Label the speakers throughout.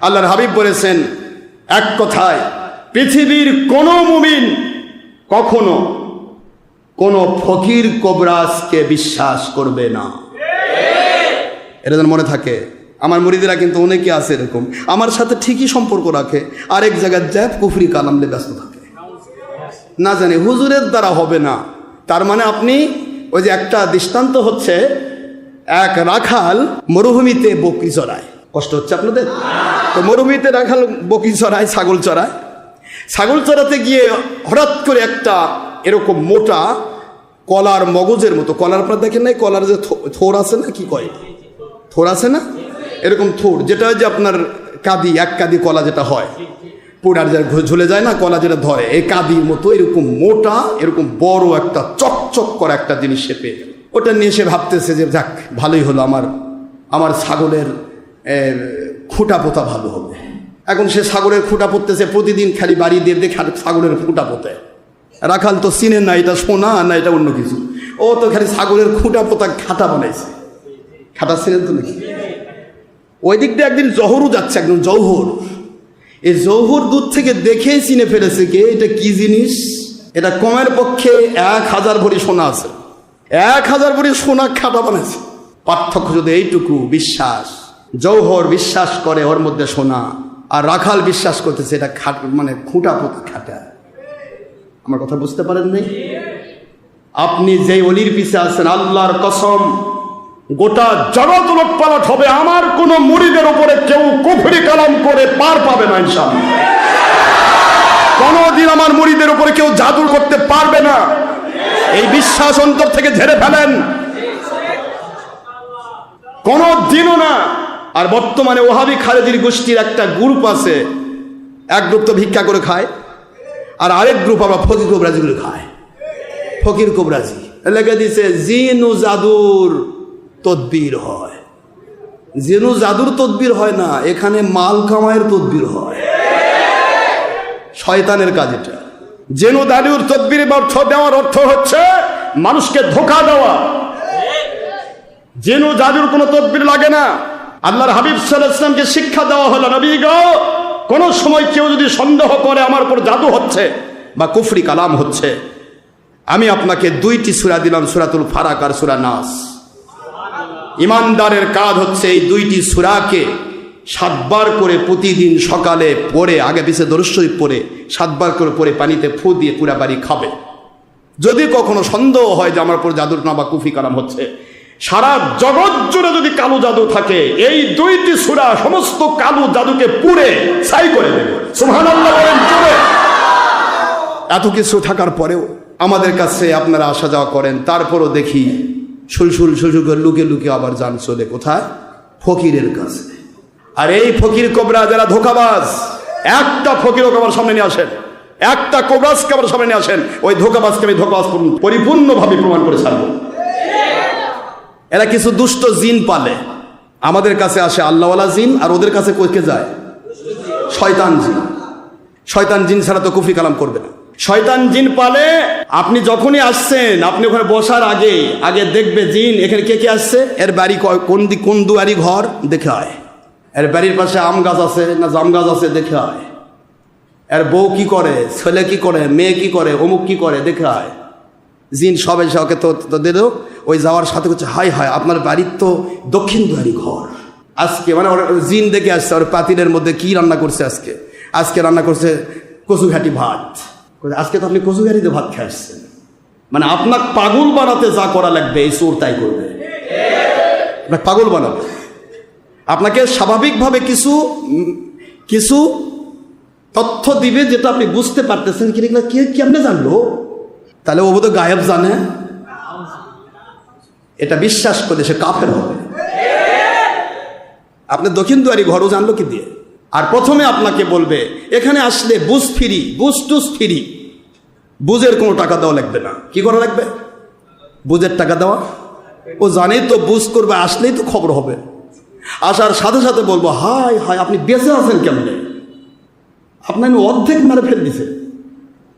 Speaker 1: আল্লাহর হাবিব বলেছেন, এক কথায়, পৃথিবীর কোনো মুমিন কখনো কোনো ফকির কবরাজকে বিশ্বাস করবে না। এটা যেন মনে থাকে, আমার মুরিদেরা কিন্তু অনেকে আছে এরকম, আমার সাথে ঠিকই সম্পর্ক রাখে, আরেক জায়গায় জ্যাপ কুফরি কালামলে ব্যস্ত থাকে। না জানি, হুজুরের দ্বারা হবে না। তার মানে আপনি ওই যে একটা দৃষ্টান্ত হচ্ছে, এক রাখাল মরুভূমিতে বকরি চড়ায়। কষ্ট হচ্ছে আপনাদের? তো মরুভূমিতে রাখাল বকি চড়ায়, ছাগল চড়ায়। ছাগল চড়াতে গিয়ে হঠাৎ করে একটা এরকম মোটা কলার মগজের মতো, কলার আপনার দেখেন নাই? কলার যে থোর আছে না কি কয়? থোর আছে না? এরকম থোর, যেটা যে আপনার কাদি, এক কাদি কলা যেটা হয়। পুরার যা ঘু- ঝুলে যায় না, কলা যেটা ধরে, এই কাদির মতো এরকম মোটা, এরকম বড় একটা, চকচক করা একটা জিনিস সে পেয়ে ওটা নিয়ে সে ভাবতেছে যে, যাক, ভালোই হলো আমার আমার ছাগলের খুঁটা পোতা ভালো হবে। এখন সে সাগরের খুঁটা পড়তেছে প্রতিদিন খালি বাড়ি দিয়ে দেখে ছাগলের খুঁটা পোতে। রাখাল তো চিনে না, এটা সোনা না এটা অন্য কিছু। ও তো খালি সাগরের খুঁটা পোতা খাটা বানাইছে। খাটা ছিলেন তো নাকি? ওই দিক দিয়ে একদিন জহরও যাচ্ছে, একদম জৌহর। এই জৌহর দূর থেকে দেখেই চিনে ফেলেছে কে, এটা কি জিনিস? এটা কমের পক্ষে এক হাজার ভরি সোনা আছে। এক হাজার ভরি সোনা খাটা বানাইছে। পার্থক্য যদি এইটুকু, বিশ্বাস। জৌহর বিশ্বাস করে ওর মধ্যে সোনা, আর রাখাল বিশ্বাস করতেছে এটা খাট মানে খুঁটা পোতা খাটা। আমার কথা বুঝতে পারেন নাই? আপনি যেই অলির পিছে আছেন, আল্লাহর কসম, গোটা জগৎ পালট হবে, আমার কোন মুড়িদের উপরে কেউ কুফরি কালাম করে পার পাবে না ইনশাআল্লাহ। কোনদিন আমার মুড়িদের উপরে কেউ জাদু করতে পারবে না। এই বিশ্বাস অন্তর থেকে ঝেড়ে ফেলেন। কোন দিনও না। আর বর্তমানে ওহাবি খালেদির গোষ্ঠীর একটা গ্রুপ আছে, এক গ্রুপ তো ভিক্ষা করে খায়, আর আরেক গ্রুপ আবার ফকির কবরাজি করে খায়। ফকির কবরাজি। লেগে দিছে, জিনু জাদুর তদবির হয়। জিনু জাদুর তদবির হয় না, এখানে মাল কামায়ের তদবির হয়। শয়তানের কাজ এটা। জেনু দাদুর তদবির অর্থ দেওয়ার অর্থ হচ্ছে, মানুষকে ধোকা দেওয়া। জেনু জাদুর কোনো তদবির লাগে না। আল্লাহর হাবিব সাল্লাহ ইসলামকে শিক্ষা দেওয়া হলো, নবী কোন সময় কেউ যদি সন্দেহ করে আমার উপর জাদু হচ্ছে বা কুফরি কালাম হচ্ছে, আমি আপনাকে দুইটি সুরা দিলাম, সুরাতুল ফারাক আর সুরা নাস। ইমানদারের কাজ হচ্ছে এই দুইটি সুরাকে সাতবার করে প্রতিদিন সকালে পড়ে, আগে পিছে দরস্বই পড়ে, সাতবার করে পড়ে পানিতে ফু দিয়ে পুরা বাড়ি খাবে। যদি কখনো সন্দেহ হয় যে আমার উপর জাদুর না বা কুফি কালাম হচ্ছে সারা জগৎ জুড়ে যদি কালো জাদু থাকে, এই দুইটি সুরা সমস্ত কালো জাদুকে পুড়ে ছাই করে দেবে। জোরে এত কিছু থাকার পরেও আমাদের কাছে আপনারা আসা যাওয়া করেন, তারপরও দেখি সুলসুল সুলসুল লুকে লুকে আবার যান চলে। কোথায়? ফকিরের কাছে। আর এই ফকির কোবরা যারা ধোকাবাজ, একটা ফকিরও আমার সামনে নিয়ে আসেন, একটা কোবরাজকে আমার সামনে নিয়ে আসেন, ওই ধোকাবাজকে আমি ধোকাবাজ পরিপূর্ণভাবে প্রমাণ করে ছাড়বো। এরা কিছু দুষ্ট জিন পালে। আমাদের কাছে আসে আল্লাহওয়ালা জিন, আর ওদের কাছে কইকে যায়? শয়তান জিন। শয়তান জিন ছাড়া তো কুফি কালাম করবে না। শয়তান জিন পালে, আপনি যখনই আসছেন, আপনি ওখানে বসার আগে আগে দেখবে জিন, এখানে কে কে আসছে? এর বাড়ি কোন দিক কোন দুয়ারি ঘর? দেখে হয় এর বাড়ির পাশে আম গাছ আছে না জাম গাছ আছে? দেখে হয় এর বউ কি করে? ছেলে কি করে? মেয়ে কি করে? অমুক কি করে? দেখে হয় জিন সবে সবকে তো দিল ওই যাওয়ার সাথে হচ্ছে হাই হাই আপনার বাড়ির তো দক্ষিণ দুয়ারি ঘর। আজকে মানে ওর জিন দেখে আসছে, ওর পাতিলের মধ্যে কি রান্না করছে আজকে? আজকে রান্না করছে কচুঘাটি ভাত। আজকে তো আপনি কচুঘাটিতে ভাত খেয়ে আসছেন। মানে আপনার পাগল বানাতে যা করা লাগবে, এই চোর তাই করবে। আপনাকে পাগল বানাবে। আপনাকে স্বাভাবিকভাবে কিছু কিছু তথ্য দিবে যেটা আপনি বুঝতে পারতেছেন কি এগুলো কে কেমনে জানলো? তাহলে ও বোধ গায়েব জানে। এটা বিশ্বাস করে সে কাফের হবে। আপনি দক্ষিণ দুয়ারি ঘরও জানলো কি দিয়ে? আর প্রথমে আপনাকে বলবে, এখানে আসলে বুঝ ফিরি, বুঝ টুস ফিরি। বুঝের কোনো টাকা দেওয়া লাগবে না। কি করা লাগবে? বুঝের টাকা দেওয়া? ও জানেই তো বুঝ করবে, আসলেই তো খবর হবে। আসার সাথে সাথে বলব, হায় হায়, আপনি বেঁচে আছেন কেমনে? আপনার অর্ধেক মেরে ফেল দিছে।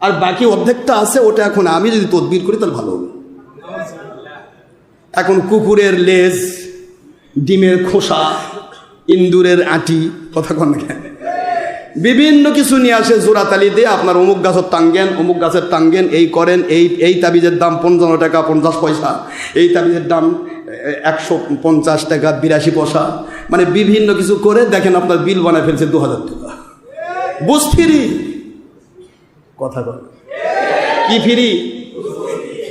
Speaker 1: আর বাকি অর্ধেকটা আছে, ওটা এখন আমি যদি তদবির করি, তাহলে ভালো হবে। এখন কুকুরের লেজ, ডিমের খোসা, ইন্দুরের আটি, কথা কন কেন? বিভিন্ন কিছু নিয়ে আসে জোড়াতালি দিয়ে, আপনার অমুক গাছের টাঙ্গেন, অমুক গাছের টাঙ্গেন, এই করেন, এই এই তাবিজের দাম পঞ্চান্ন টাকা, পঞ্চাশ পয়সা। এই তাবিজের দাম একশো পঞ্চাশ টাকা, বিরাশি পয়সা। মানে বিভিন্ন কিছু করে, দেখেন আপনার বিল বানায় ফেলছে দু হাজার টাকা। বুঝ ফিরি? কথা বল কি ফিরি?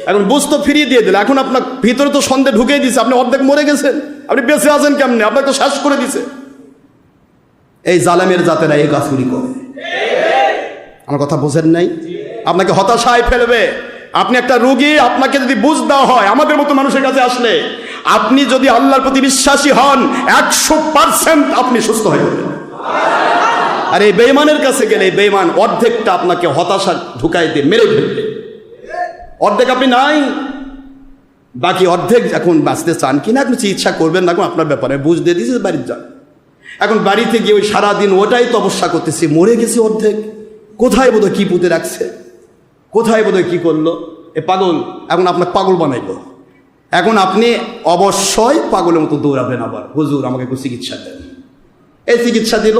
Speaker 1: এখন বুঝ তো ফিরিয়ে দিয়ে দিল। এখন আপনার ভিতরে তো সন্দেহ ঢুকিয়ে দিছে, আপনি অর্ধেক মরে গেছেন। আপনি বেঁচে আছেন কেমনে? আপনাকে শ্বাস করে দিছে। এই জালেমের জাতেরা এই গাছগুলি করে। আমার কথা বোঝেন নাই? আপনাকে হতাশায় ফেলবে। আপনি একটা রুগী, আপনাকে যদি বুঝ দেওয়া হয়, আমাদের মতো মানুষের কাছে আসলে, আপনি যদি আল্লাহর প্রতি বিশ্বাসী হন, একশো পার্সেন্ট আপনি সুস্থ হয়ে যাবেন। আর এই বেইমানের কাছে গেলে বেইমান অর্ধেকটা আপনাকে হতাশা ঢুকাই দিয়ে মেরে ফেলবে। অর্ধেক আপনি নাই। বাকি অর্ধেক এখন বাঁচতে চান কিনা আপনি চিকিৎসা করবেন না, এখন আপনার ব্যাপারে বুঝ দিয়ে দিয়েছে বাড়ির যান। এখন বাড়িতে গিয়ে ওই সারাদিন ওটাই তপস্যা করতেছি, মরে গেছি অর্ধেক। কোথায় বোধহয় কি পুঁতে রাখছে? কোথায় বোধহয় কি করল? এ পাগল, এখন আপনার পাগল বানাইলো এখন আপনি অবশ্যই পাগলের মতো দৌড়াবেন আবার। হুজুর, আমাকে একটু চিকিৎসা দেন। এই চিকিৎসা দিল,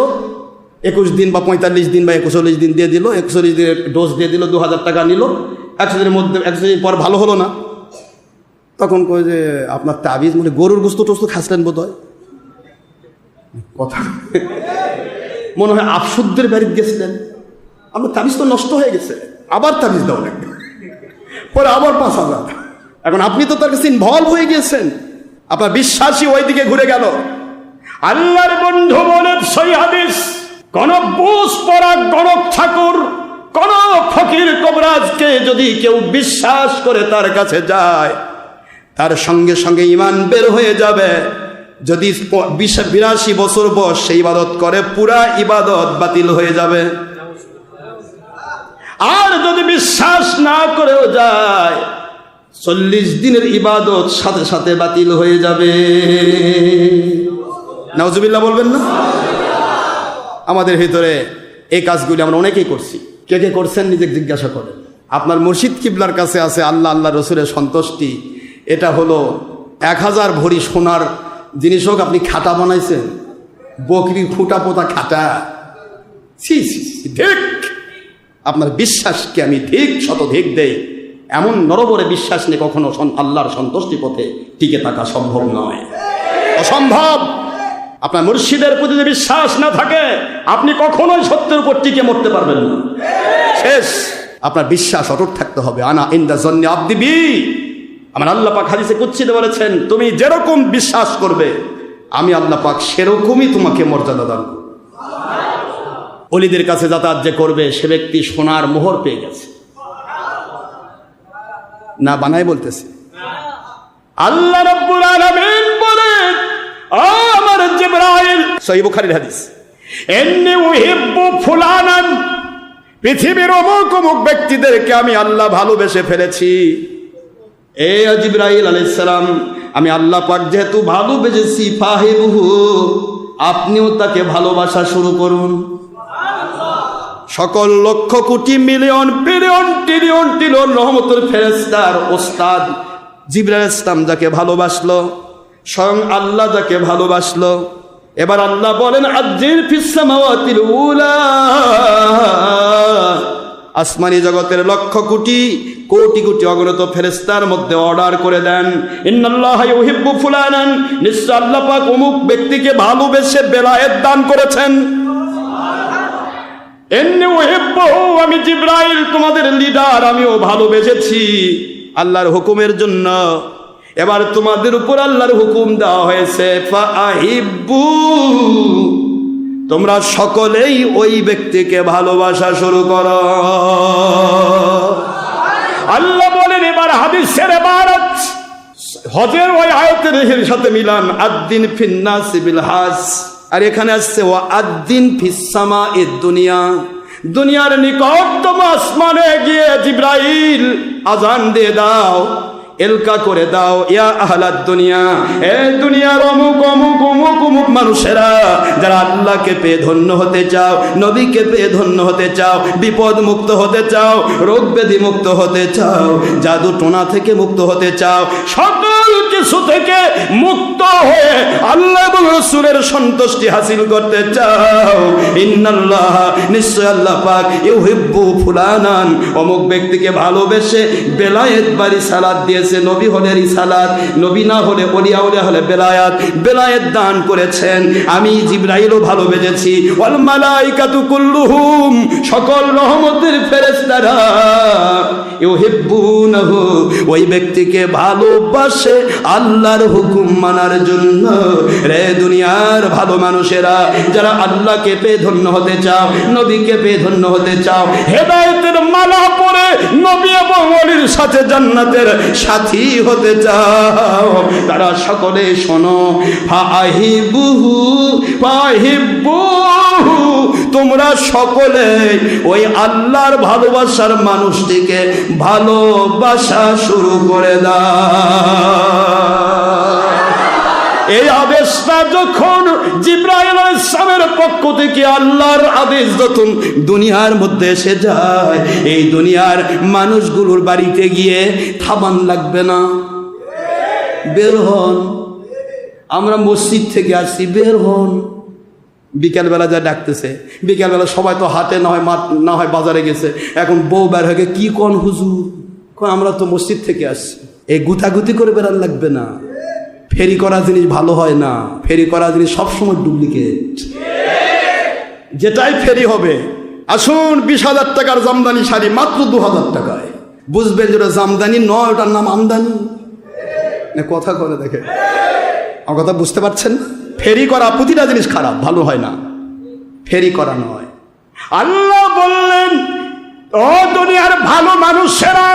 Speaker 1: একুশ দিন বা পঁয়তাল্লিশ দিন বা একচল্লিশ দিন দিয়ে দিল, একচল্লিশ দিনের ডোজ দিয়ে দিল, দু হাজার টাকা নিল। একশো দিনের মধ্যে একশো দিন পর ভালো হলো না। তখন কয় যে, আপনার তাবিজ মানে গরুর গোস্ত টোস্ত খাসলেন বোধ হয় কথা মনে হয় আফসুদ্দের বাড়িতে গেছিলেন। আপনার তাবিজ তো নষ্ট হয়ে গেছে, আবার তাবিজ দাও লাগবে পরে আবার পাঁচ হাজার। এখন আপনি তো তার কাছে ইনভলভ হয়ে গিয়েছেন। আপনার বিশ্বাসী ওইদিকে ঘুরে গেল। আল্লাহর বন্ধু বলে সই হাদিস বুঝ পড়া গণক ঠাকুর কোন ফকির কবরাজকে যদি কেউ বিশ্বাস করে তার কাছে যায়, তার সঙ্গে সঙ্গে ইমান বের হয়ে যাবে। যদি বিরাশি বছর বয়স সেই ইবাদত করে, পুরা ইবাদত বাতিল হয়ে যাবে। আর যদি বিশ্বাস না করেও যায়, চল্লিশ দিনের ইবাদত সাথে সাথে বাতিল হয়ে যাবে। নাউজুবিল্লাহ বলবেন না? আমাদের ভিতরে এই কাজগুলি আমরা অনেকেই করছি। কে কে করছেন নিজে জিজ্ঞাসা করেন। আপনার মুর্শিদ কিবলার কাছে আছে আল্লাহ আল্লাহ রসুলের সন্তুষ্টি। এটা হলো এক হাজার ভরি সোনার জিনিস হোক আপনি খাটা বানাইছেন। বকরি খুঁটা পোতা খাটা ছি, ধিক। আপনার বিশ্বাসকে আমি ধিক দেই। এমন নরবরে বিশ্বাস নিয়ে কখনো আল্লাহর সন্তুষ্টি পথে টিকে থাকা সম্ভব নয়। অসম্ভব! আপনার মুর্শিদের প্রতি যদি বিশ্বাস না থাকে, আপনি কখনোই সত্যের উপর টিকে মরতে পারবেন না। শেষ। আপনার বিশ্বাস অটুট থাকতে হবে। আনা ইন্দা জন্য আবদিবি আমার আল্লাহ পাক হাদিসে কুচ্ছিতে বলেছেন, তুমি যেরকম বিশ্বাস করবে, আমি আল্লাহ পাক সেরকমই তোমাকে মর্যাদা দান। অলিদের কাছে যাতায়াত যে করবে, সে ব্যক্তি সোনার মোহর পেয়ে গেছে। না বানাই বলতেছে। আল্লাহ রাব্বুল আলামিন আমার জিবরাইল সহিহ বুখারীর হাদিস এন্নি উহিব্বু ফুলানান পৃথিবীর অমুক অমুক ব্যক্তিদেরকে আমি আল্লাহ ভালোবেসে ফেলেছি। এ জিব্রাইল আলাইহিস সালাম আমি আল্লাহ পাক যেহেতু ভালোবেসেছি ফাহিবহু আপনিও তাকে ভালোবাসা শুরু করুন। সকল লক্ষ কোটি মিলিয়ন বিলিয়ন ট্রিলিয়ন ট্রিলিয়ন রহমতুল ফেরেস্তার ওস্তাদ জিবরাল ইসলাম যাকে ভালোবাসলো স্বয়ং আল্লাহ যাকে ভালোবাসলো। এবার আল্লাহ বলেন আজ্জির ফিসামাওয়াতিল উলা। আসমানি জগতের লক্ষ কোটি কোটি কোটি অগণিত ফেরেস্তার মধ্যে অর্ডার করে দেন। ইন্নাল্লাহ ইউহিব্বু ফুলানান। নিশ্চয় আল্লাহ পাক অমুক ব্যক্তিকে ভালোবেসে বেলায়েত দান করেছেন। এমনি ওহেব্বহু আমি জিব্রাইল, তোমাদের লিডার, আমিও ভালোবেসেছি। আল্লাহর হুকুমের জন্য এবার তোমাদের উপর আল্লাহর হুকুম দেওয়া হয়েছে তোমরা সকলেই ওই ব্যক্তিকে ভালোবাসা শুরু করো। আল্লাহ বলেন, এবার হাদিসের এবারত। হজের ওই আয়তের সাথে মিলান, আদ্দিন ফিন্নাস বিল হাস। আর এখানে আসছে ও আদ্দিন ফিসামা এ দুনিয়া। দুনিয়ার নিকটতম আসমানে গিয়ে জিব্রাইল আজান দিয়ে দাও। এলকা করে দাও, ইয়া আহলাদ দুনিয়া। এ দুনিয়ার অমুক অমুক অমুক অমুক মানুষেরা, যারা আল্লাহকে পেয়ে ধন্য হতে চাও, নবীকে পেয়ে ধন্য হতে চাও বিপদ মুক্ত হতে চাও রোগ ব্যাধি মুক্ত হতে চাও, জাদু টোনা থেকে মুক্ত হতে চাও সকলকে কিছু থেকে মুক্ত হয়ে আল্লাহ এবং রসুলের সন্তুষ্টি হাসিল করতে চাও। ইন্নাল্লাহ, নিশ্চয় আল্লাহ পাক ইউহিব্বু ফুলানান। অমুক ব্যক্তিকে ভালোবেসে বেলায়েত বাড়ি সালাদ দিয়েছে, নবী হলে রিসালাত, নবী না হলে অলিয়া উলিয়া হলে বেলায়াত। বেলায়েত দান করেছেন, আমি জিব্রাইলও ভালোবেসেছি। ওয়াল মালাইকাতু কুল্লুহুম, সকল রহমতের ফেরেশতারা ইউহিব্বুনাহু। ওই ব্যক্তিকে ভালোবাসে আল্লাহর হুকুম মানার জন্য। রে দুনিয়ার ভালো মানুষেরা, যারা আল্লাহকে পেয়ে ধন্য হতে চাও, নবীকে পেয়ে ধন্য হতে চাও, হেদায়েতের মালা পরে নবী এবং অলির সাথে জান্নাতের সাথী হতে চাও। তারা সকলে শোনো, ফাহিবুহু ফাহিবুহু, তোমরা সকলে ওই আল্লাহর ভালোবাসার মানুষটিকে ভালোবাসা শুরু করে দাও। আদেশটা যখন জিব্রাইল ইসলামের পক্ষ থেকে আল্লাহর আদেশ যখন দুনিয়ার মধ্যে এসে যায়, এই দুনিয়ার মানুষগুলোর বাড়িতে গিয়ে থাবান লাগবে না? বের হন। আমরা মসজিদ থেকে আসছি, বের হন। বিকালবেলা যা ডাকতেছে, বিকালবেলা সবাই তো হাতে না হয় মাঠ না হয় বাজারে গেছে। এখন বউ বের হয়ে কি কন হুজুর? আমরা তো মসজিদ থেকে আসছি। এই গুতাগুতি করে বেড়ান লাগবে না। ফেরি করা জিনিস ভালো হয় না। ফেরি করা জিনিস সবসময় ডুপ্লিকেট যেটাই ফেরি হবে, আসুন বিশ হাজার টাকার জামদানি শাড়ি মাত্র দু হাজার টাকায়। বুঝবেন যেটা জামদানি নয়, ওটার নাম আমদানি। না, কথা করে দেখে। আমার কথা বুঝতে পারছেন? ফেরি করা প্রতিটা জিনিস খারাপ, ভালো হয় না। ফেরি করা নয়। আল্লাহ বললেন ও দুনিয়ার ভালো মানুষেরা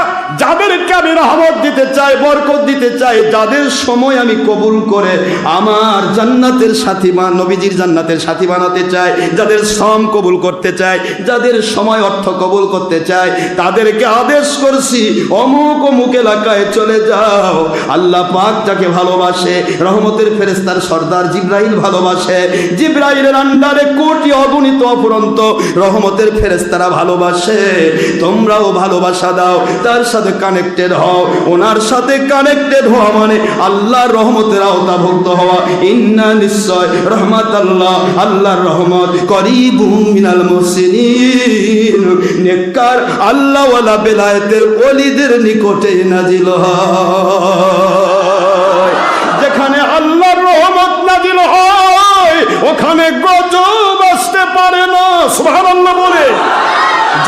Speaker 1: যাদেরকে আমি রহমত দিতে চাই, বরকত দিতে চাই, যাদের সময় আমি কবুল করে আমার জান্নাতের সাথী বা নবীজির জান্নাতের সাথী বানাতে চাই, যাদের শ্রম কবুল করতে চাই, যাদের সময় অর্থ কবুল করতে চাই, তাদেরকে আদেশ করছি, অমুক অমুক এলাকায় চলে যাও। আল্লাহ পাক যাকে ভালোবাসে, রহমতের ফেরেস্তার সর্দার জিব্রাইল ভালোবাসে। জিব্রাইলের আন্ডারে কোটি অগণিত অপরন্ত রহমতের ফেরেস্তারা ভালোবাসে। তোমরাও ভালোবাসা দাও, তার সাথে কানেক্টেড হও। ওনার সাথে কানেক্টেড হওয়া মানে আল্লাহর রহমতের আওতাভুক্ত হওয়া। ইন্না নিশ্চয় রহমত আল্লাহ আল্লাহর রহমত। করিবু মিনাল মুসলিমিন নেককার আল্লাহ ওয়ালা বেলায়েতের ওলিদের নিকটে নাজিল হয়। যেখানে আল্লাহর রহমত নাজিল হয়, ওখানে গজব আসতে পারে না। সুবহানাল্লাহ বলে।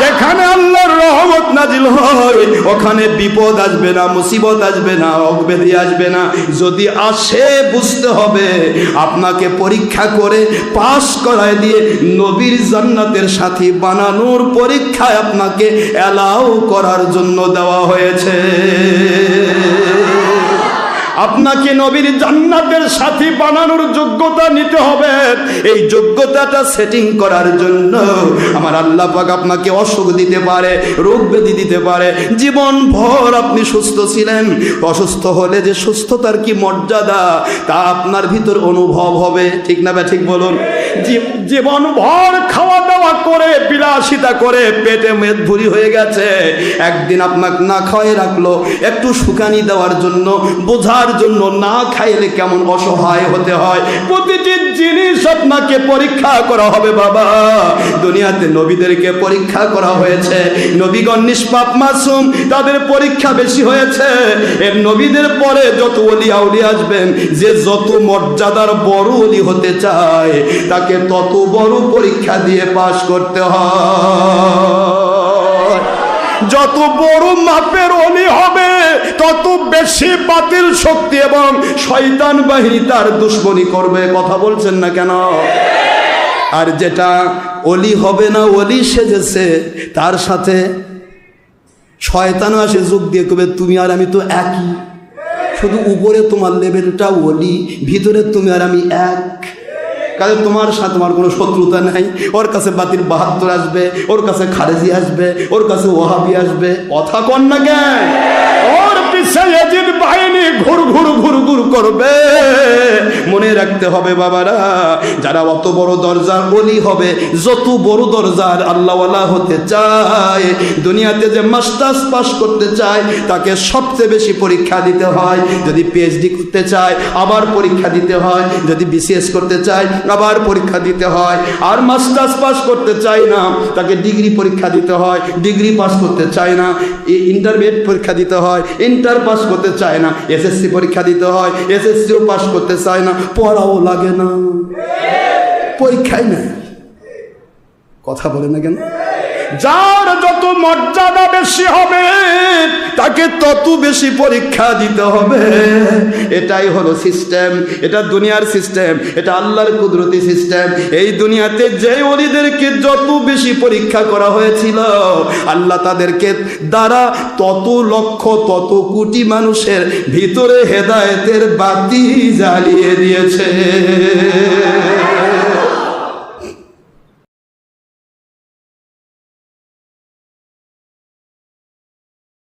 Speaker 1: যেখানে আল্লাহর রহমত নাজিল হয়, ওখানে বিপদ আসবে না, মুসিবত আসবে না অগবেদি আসবে না। যদি আসে, বুঝতে হবে, আপনাকে পরীক্ষা করে পাশ করায় দিয়ে নবীর জান্নাতের সাথী বানানোর পরীক্ষায় আপনাকে অ্যালাউ করার জন্য দেওয়া হয়েছে। আপনাকে নবীর জান্নাতের সাথী বানানোর যোগ্যতা নিতে হবে। এই যোগ্যতাটা সেটিং করার জন্য আমার আল্লাহ পাক আপনাকে অসুখ দিতে পারে, রোগ ব্যাধি দিতে পারে জীবন ভর আপনি সুস্থ ছিলেন। অসুস্থ হলে যে সুস্থতার কি মর্যাদা, তা আপনার ভিতর অনুভব হবে। ঠিক না ব্যা ঠিক বলুন? জী- জীবন ভর খাওয়া দাওয়া করে, বিলাসিতা করে, পেটে মেদ ভুরি হয়ে গেছে। একদিন আপনাকে না খাওয়াই রাখল, একটু শুকানি দেওয়ার জন্য, বোঝার জন্য না খাইলে কেমন অসহায় হতে হয়। প্রতিটি জিনিস আপনাকে পরীক্ষা করা হবে বাবা। দুনিয়াতে নবীদেরকে পরীক্ষা করা হয়েছে। নবীগণ নিষ্পাপ মাসুম, তাদের পরীক্ষা বেশি হয়েছে। এর নবীদের পরে যত অলি আউলি আসবেন, যে যত মর্যাদার বড় অলি হতে চায়, তাকে তত বড় পরীক্ষা দিয়ে পাশ করতে হয়। যত বড় মাপের অলি হবে, তত বেশি বাতিল শক্তি এবং শয়তান বাহিনী তার দুশ্মনী করবে। কথা বলছেন না কেন? আর যেটা অলি হবে না, অলি সেজেছে, তার সাথে শয়তানও আসে যোগ দিয়ে কবে, তুমি আর আমি তো একই। শুধু উপরে তোমার লেভেলটা অলি, ভিতরে তুমি আর আমি এক। কাজে তোমার সাথে তোমার কোনো শত্রুতা নাই। ওর কাছে বাতিল বাহাত্তর আসবে, ওর কাছে খারেজি আসবে, ওর কাছে ওহাবি আসবে। কথা কন না কেন? ওর পিছে বাহিনী ঘুর ঘুর ঘুর ঘুর করবে। মনে রাখতে হবে বাবারা, যারা অত বড় দরজার বলি হবে, যত বড় দরজার আল্লাহওয়ালা হতে চায়, দুনিয়াতে যে মাস্টার্স পাস করতে চায়, তাকে সবচেয়ে বেশি পরীক্ষা দিতে হয়। যদি পিএইচডি করতে চায়, আবার পরীক্ষা দিতে হয়। যদি বিসিএস করতে চায়, আবার পরীক্ষা দিতে হয়। আর মাস্টার্স পাস করতে চায় না, তাকে ডিগ্রি পরীক্ষা দিতে হয়। ডিগ্রি পাস করতে চায় না ইন্টারমিডিয়েট পরীক্ষা দিতে হয়। ইন্টার পাস করতে চায় না। এসএসসি পরীক্ষা দিতে হয়, এসএসসিও পাস করতে চায় না। পড়াও লাগে না। পরীক্ষায় নেয় কথা বলে না কেন? যার যত মর্যাদা বেশি হবে, তাকে তত বেশি পরীক্ষা দিতে হবে। এটাই হলো সিস্টেম, এটা দুনিয়ার সিস্টেম, এটা আল্লাহর কুদরতি সিস্টেম। এই দুনিয়াতে যে অলিদেরকে যত বেশি পরীক্ষা করা হয়েছিল, আল্লাহ তাদেরকে দ্বারা তত লক্ষ, তত কোটি মানুষের ভিতরে হেদায়েতের বাতি জ্বালিয়ে দিয়েছে।